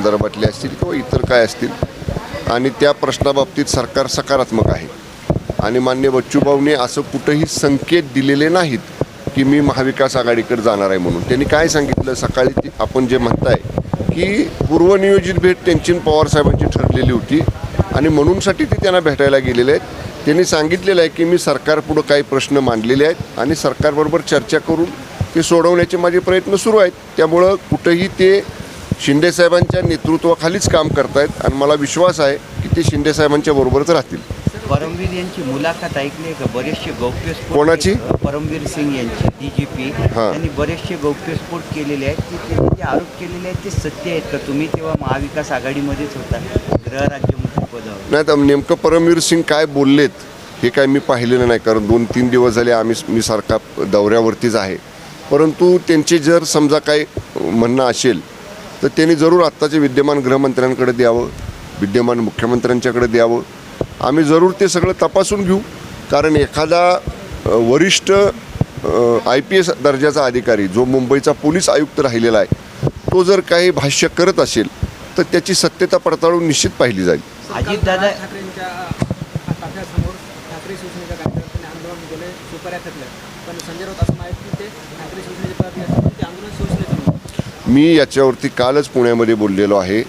संदर्भातले असतील किंवा इतर काय असतील. आणि त्या प्रश्नाबाबतीत सरकार सकारात्मक आहे. आणि मान्य बच्चूभाऊने असं कुठंही संकेत दिलेले नाहीत की मी महाविकास आघाडीकडे जाणार आहे म्हणून. त्यांनी काय सांगितलं? सकाळी ते आपण जे म्हणताय की पूर्वनियोजित भेट त्यांची पवारसाहेबांची ठरलेली होती. आणि म्हणूनसाठी ते त्यांना भेटायला गेलेले आहेत. त्यांनी सांगितलेलं आहे की मी सरकारपुढं काही प्रश्न मांडलेले आहेत आणि सरकारबरोबर चर्चा करून ते सोडवण्याचे माझे प्रयत्न सुरू आहेत. त्यामुळं कुठंही ते शिंदेसाहेबांच्या नेतृत्वाखालीच काम करतायत आणि मला विश्वास आहे की ते शिंदेसाहेबांच्या बरोबरच राहतील. परमवीर यांची मुलाखत ऐकली का? बरेचसे गौप्यस्फोट कोणाची? परमवीर सिंग यांची डीजीपी त्यांनी बरेचसे गौप्यस्फोट केलेले आहेत. की त्यांनी जे आरोप केलेले आहेत ते सत्य आहेत का? तुम्ही तेव्हा महाविकास आघाडीमध्येच होता. गृहराज्यमंत्री पदावर. नाही तर नेमकं परमवीर सिंग काय बोललेत हे काय मी पाहिलेलं नाही कारण दोन तीन दिवस झाले आम्ही मी सारखा दौऱ्यावरतीच आहे. परंतु त्यांचे जर समजा काय म्हणणं असेल तर त्यांनी जरूर आत्ताचे विद्यमान गृहमंत्र्यांकडे द्यावं विद्यमान मुख्यमंत्र्यांच्याकडे द्यावं. आम्ही जरूर ते सगळं तपासून घेऊ कारण एखादा वरिष्ठ आय पी एस दर्जाचा अधिकारी जो मुंबईचा पोलीस आयुक्त राहिलेला आहे तो जर काही भाष्य करत असेल तर त्याची सत्यता पडताळून निश्चित पाहिली जाईल. अजितदादा ठाकरे मी याच्यावरती कालच पुण्यामध्ये बोललेलो आहे.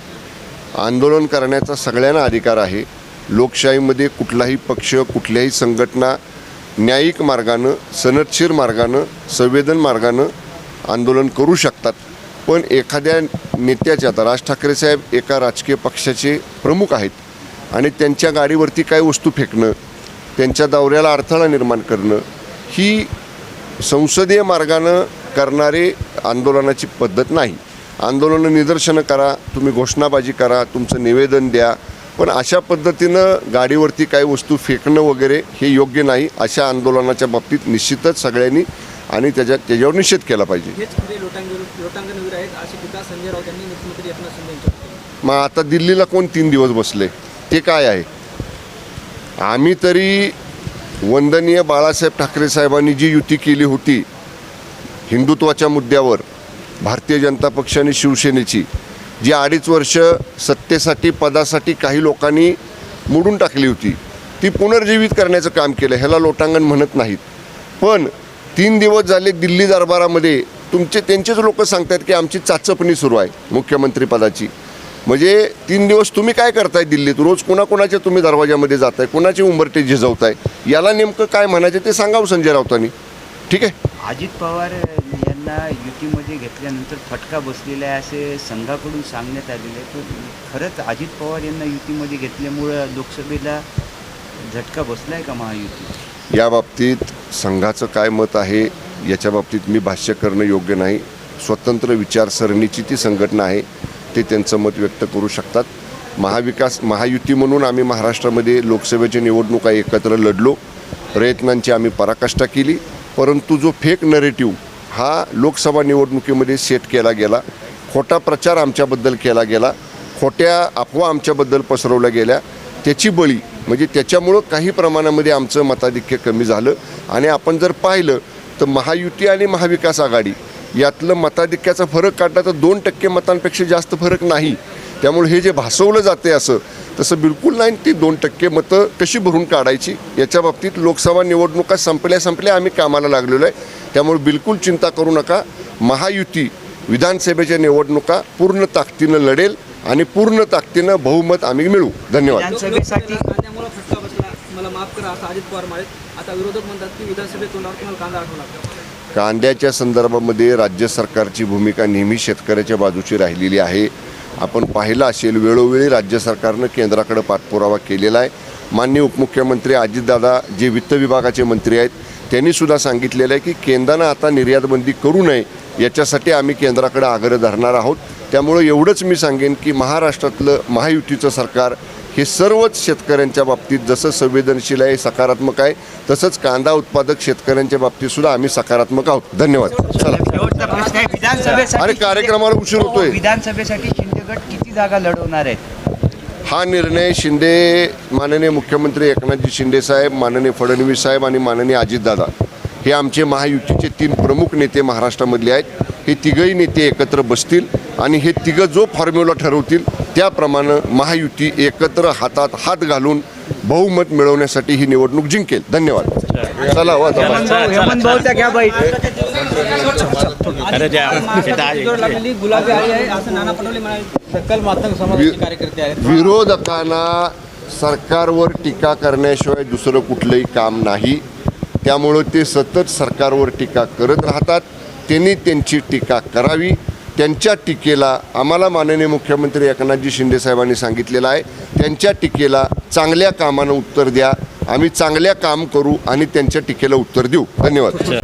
आंदोलन करण्याचा सगळ्यांना अधिकार आहे. लोकशाहीमध्ये कुठलाही पक्ष कुठल्याही संघटना न्यायिक मार्गानं सनदशीर मार्गानं संवेदन मार्गानं आंदोलन करू शकतात. पण एखाद्या नेत्याचे आता राज ठाकरे साहेब एका राजकीय पक्षाचे प्रमुख आहेत आणि त्यांच्या गाडीवरती काही वस्तू फेकणं त्यांच्या दौऱ्याला अडथळा निर्माण करणं ही संसदीय मार्गानं करणारे आंदोलनाची पद्धत नाही. आंदोलनं निदर्शनं करा तुम्ही घोषणाबाजी करा तुमचं निवेदन द्या. पण अशा पद्धतीनं गाडीवरती काही वस्तू फेकणं वगैरे हे योग्य नाही. अशा आंदोलनाच्या बाबतीत निश्चितच सगळ्यांनी आणि त्याच्या त्याच्यावर निषेध केला पाहिजे. मग आता दिल्लीला कोण तीन दिवस बसले? ते काय आहे? आम्ही तरी वंदनीय बाळासाहेब ठाकरे साहेबांनी जी युती केली होती हिंदुत्वाच्या मुद्द्यावर भारतीय जनता पक्ष आणि शिवसेनेची जी अडीच वर्ष सत्तेसाठी पदासाठी काही लोकांनी मोडून टाकली होती ती पुनर्जीवित करण्याचं काम केलं. ह्याला लोटांगण म्हणत नाहीत. पण तीन दिवस झाले दिल्ली दरबारामध्ये. तुमचे त्यांचेच लोक सांगतात की आमची चाचपणी सुरू आहे मुख्यमंत्रीपदाची म्हणजे तीन दिवस तुम्ही काय करताय दिल्लीत? रोज कोणाकोणाच्या तुम्ही दरवाजामध्ये जाताय? कोणाची उंबरटे झिजवताय? याला नेमकं काय म्हणायचं ते सांगावं संजय राऊतांनी. ठीक आहे? अजित पवार यांना युतीमध्ये घेतल्यानंतर फटका बसलेला आहे असे संघाकडून सांगण्यात आलेले आहे. खरंच अजित पवार यांना युतीमध्ये घेतल्यामुळं लोकसभेला झटका बसला आहे का महायुती? या बाबतीत संघाचं काय मत आहे याच्या बाबतीत मी भाष्य करणं योग्य नाही. स्वतंत्र विचारसरणीची ती संघटना आहे ते त्यांचं मत व्यक्त करू शकतात. महाविकास महायुती म्हणून आम्ही महाराष्ट्रामध्ये लोकसभेच्या निवडणुका एकत्र लढलो. प्रयत्नांची आम्ही पराकाष्ठा केली. परंतु जो फेक नरेटिव्ह हा लोकसभा निवडणुकीमध्ये सेट केला गेला खोटा प्रचार आमच्याबद्दल केला गेला खोट्या अफवा आमच्याबद्दल पसरवल्या गेल्या त्याची बळी म्हणजे त्याच्यामुळं काही प्रमाणामध्ये आमचं मताधिक्य कमी झालं. आणि आपण जर पाहिलं तर महायुती आणि महाविकास आघाडी यातलं मताधिक्याचा फरक काढला तर दोन टक्के मतांपेक्षा जास्त फरक नाही. त्यामुळे हे जे भासवलं जाते असं तसं बिलकुल नाही. ती दोन टक्के मतं कशी भरून काढायची याच्या बाबतीत लोकसभा निवडणुका संपल्या संपल्या आम्ही कामाला लागलेलो आहे. त्यामुळे बिलकुल चिंता करू नका. महायुती विधानसभेच्या निवडणुका पूर्ण ताकदीनं लढेल आणि पूर्ण ताकदीनं बहुमत आम्ही मिळू धन्यवाद. कांद्याच्या संदर्भामध्ये राज्य सरकारची भूमिका नेहमी शेतकऱ्याच्या बाजूची राहिलेली आहे. आपण पाहिलं असेल वेळोवेळी राज्य सरकारनं केंद्राकडे पाठपुरावा केलेला आहे. माननीय उपमुख्यमंत्री अजितदादा जे वित्त विभागाचे मंत्री आहेत त्यांनी सुद्धा सांगितलेलं आहे की केंद्रानं आता निर्यातबंदी करू नये याच्यासाठी आम्ही केंद्राकडे आग्रह धरणार आहोत. त्यामुळं एवढंच मी सांगेन की महाराष्ट्रातलं महायुतीचं सरकार हे सर्वच शेतकऱ्यांच्या बाबतीत जसं संवेदनशील आहे सकारात्मक आहे तसंच कांदा उत्पादक शेतकऱ्यांच्या बाबतीत सुद्धा आम्ही सकारात्मक आहोत. धन्यवाद. चला. अरे, कार्यक्रमाला उशीर हो, होतोय. विधानसभेसाठी शिंदेगड किती जागा लढवणार आहेत? हा निर्णय शिंदे माननीय मुख्यमंत्री एकनाथजी शिंदे साहेब माननीय फडणवीस साहेब आणि माननीय अजितदादा. हे आमचे महायुतीचे तीन प्रमुख नेते महाराष्ट्रामधले आहेत. हे तिघही नेते एकत्र बसतील. आणि हे तिघं जो फॉर्म्युला ठरवतील त्याप्रमाणे महायुती एकत्र हातात हात घालून बहुमत मिळवण्यासाठी ही निवडणूक जिंकेल. धन्यवाद. चला हो विरोधकांना सरकारवर टीका करण्याशिवाय दुसरं कुठलंही काम नाही. त्यामुळं ते सतत सरकारवर टीका करत राहतात. त्यांनी त्यांची टीका करावी. त्यांच्या टीकेला आम्हाला माननीय मुख्यमंत्री एकनाथजी शिंदे साहेबांनी सांगितलेलं आहे. त्यांच्या टीकेला चांगल्या कामानं उत्तर द्या. आम्ही चांगल्या काम करू आणि त्यांच्या टीकेला उत्तर देऊ. धन्यवाद.